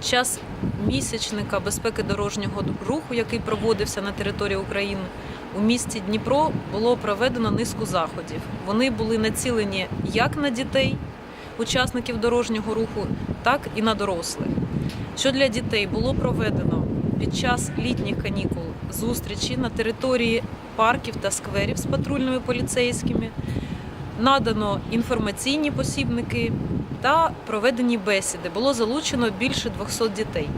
Під час місячника безпеки дорожнього руху, який проводився на території України, у місті Дніпро було проведено низку заходів. Вони були націлені як на дітей, учасників дорожнього руху, так і на дорослих. Що для дітей було проведено під час літніх канікул зустрічі на території парків та скверів з патрульними поліцейськими, надано інформаційні посібники та проведені бесіди. Було залучено більше 200 дітей.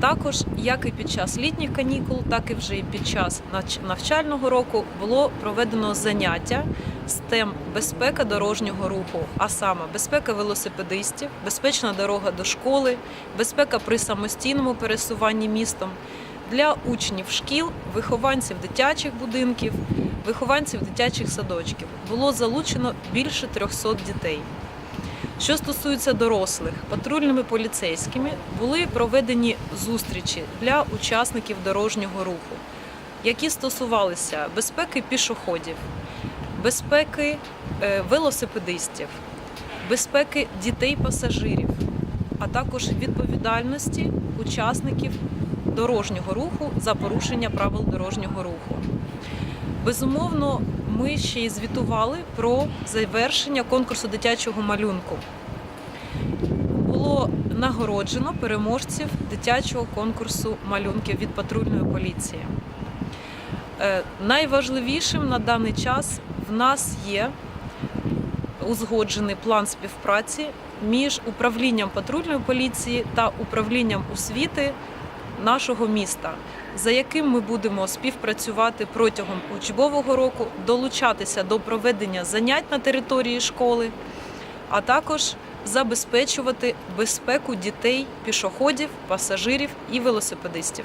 Також, як і під час літніх канікул, так і вже і під час навчального року було проведено заняття з тем безпека дорожнього руху, а саме безпека велосипедистів, безпечна дорога до школи, безпека при самостійному пересуванні містом для учнів шкіл, вихованців дитячих будинків, вихованців дитячих садочків. Було залучено більше 300 дітей. Що стосується дорослих, патрульними поліцейськими були проведені зустрічі для учасників дорожнього руху, які стосувалися безпеки пішоходів, безпеки е, велосипедистів, безпеки дітей-пасажирів, а також відповідальності учасників дорожнього руху за порушення правил дорожнього руху. Безумовно, ми ще й звітували про завершення конкурсу дитячого малюнку. Було нагороджено переможців дитячого конкурсу малюнків від патрульної поліції. Е, Найважливішим на даний час в нас є узгоджений план співпраці між управлінням патрульної поліції та управлінням освіти нашого міста, за яким ми будемо співпрацювати протягом учбового року, долучатися до проведення занять на території школи, а також забезпечувати безпеку дітей, пішоходів, пасажирів і велосипедистів.